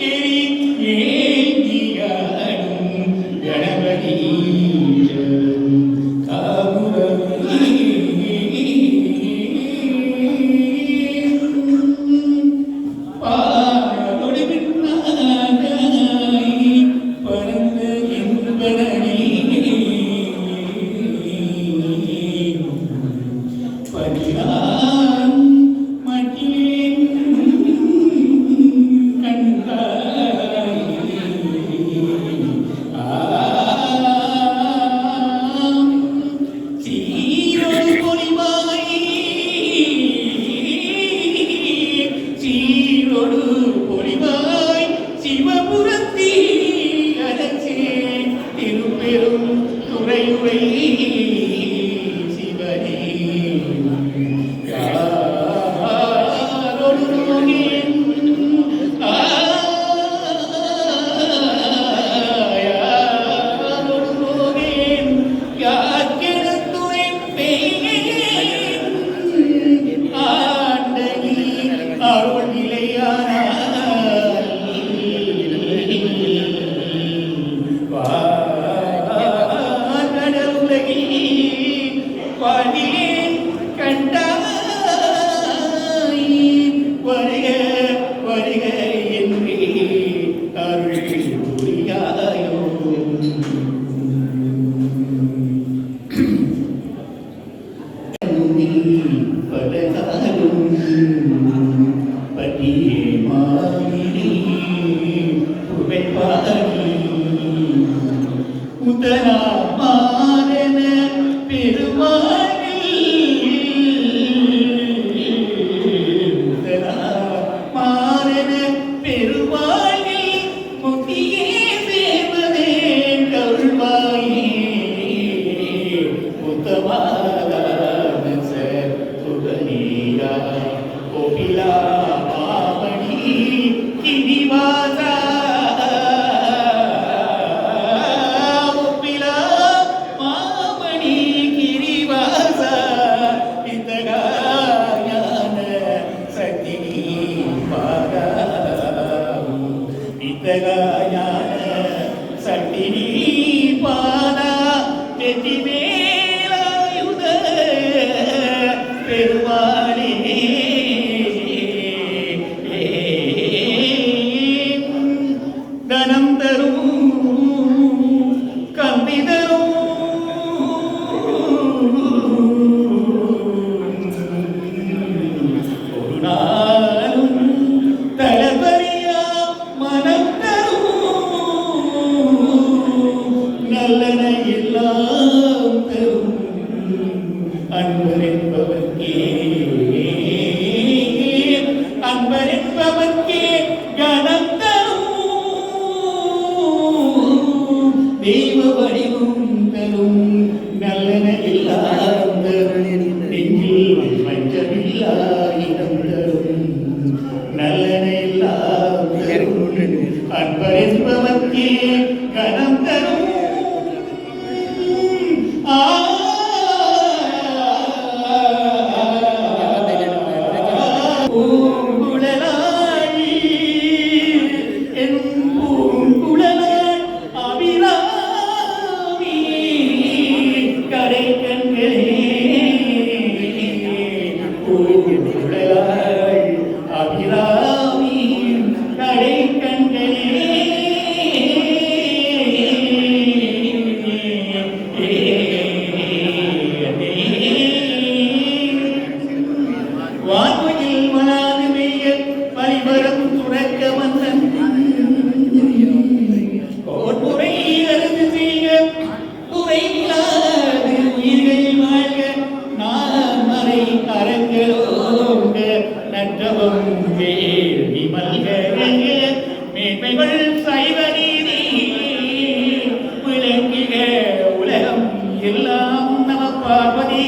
Katie. Yeah. நீரோடு பொலிவாய் சிவபுரத்தில் அலச்சே. திருப்பெரும் துறையுரை சிவனே. condena ಮಂಡಲಯಾನ ಸಟ್ಟಿನಿ ಪಾದ ಪ್ರತಿಮೇಲಾಯುಧ ಪೆರುವಾಳಿನೇ அன்பரின்பவர்க்கே அன்பரின்பவர்க்கே Ele é நின்றவம் வேலி மல்கரையே மேன்மைகள் சைவ நீதி விளங்குக உலகம் எல்லாம் நம பார்வதி.